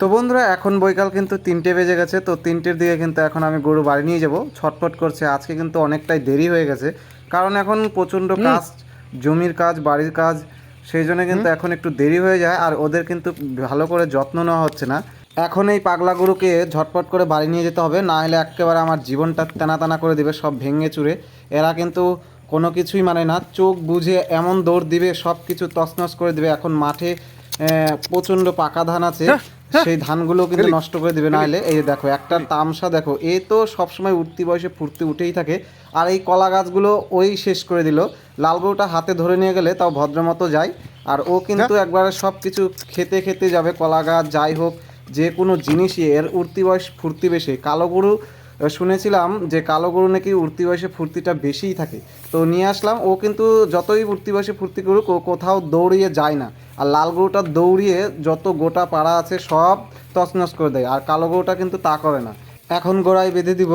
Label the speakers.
Speaker 1: তো বন্ধুরা এখন বৈকাল কিন্তু তিনটে বেজে গেছে তো তিনটের দিকে কিন্তু এখন আমি গরু বাড়ি নিয়ে যাব। ছটফট করছে আজকে কিন্তু অনেকটাই দেরি হয়ে গেছে। কারণ এখন প্রচণ্ড কাজ জমির কাজ বাড়ির কাজ সেই জন্য কিন্তু এখন একটু দেরি হয়ে যায় আর ওদের কিন্তু ভালো করে যত্ন নেওয়া হচ্ছে না। এখন এই পাগলা গরুকে ঝটপট করে বাড়ি নিয়ে যেতে হবে না হলে একেবারে আমার জীবনটা টানা টানা করে দিবে সব ভেঙে চুরে। এরা কিন্তু কোনো কিছুই মানে না চোখ বুঝে এমন দৌড় দিবে সব কিছু তছনছ করে দিবে। এখন মাঠে প্রচণ্ড পাকা ধান আছে। সেই ধানগুলো কিন্তু নষ্ট করে দিবে না হলে এই দেখো একটা তামসা দেখো এ তো সবসময় উঠতি বয়সে ফুর্তি উঠেই থাকে। আর এই কলা গাছগুলো ওই শেষ করে দিল। লাল গরুটা হাতে ধরে নিয়ে গেলে তাও ভদ্রমতো যায়। আর ও কিন্তু একবারে সব কিছু খেতে খেতে যাবে কলা গাছ যাই হোক যে কোনো জিনিসই এর উঠতি বয়স ফুর্তি বেশি। কালো গরু শুনেছিলাম যে কালো গরু নাকি উঠতি বয়সে ফুর্তিটা বেশিই থাকে। তো নিয়ে আসলাম ও কিন্তু যতই উঠতি বয়সে ফুর্তি করুক ও কোথাও দৌড়িয়ে যায় না। আর লাল গরুটা দৌড়িয়ে যত গোটা পাড়া আছে সব তছনছ করে দেয়। আর কালো গরুটা কিন্তু তা করে না। এখন গোড়ায় বেঁধে দিব।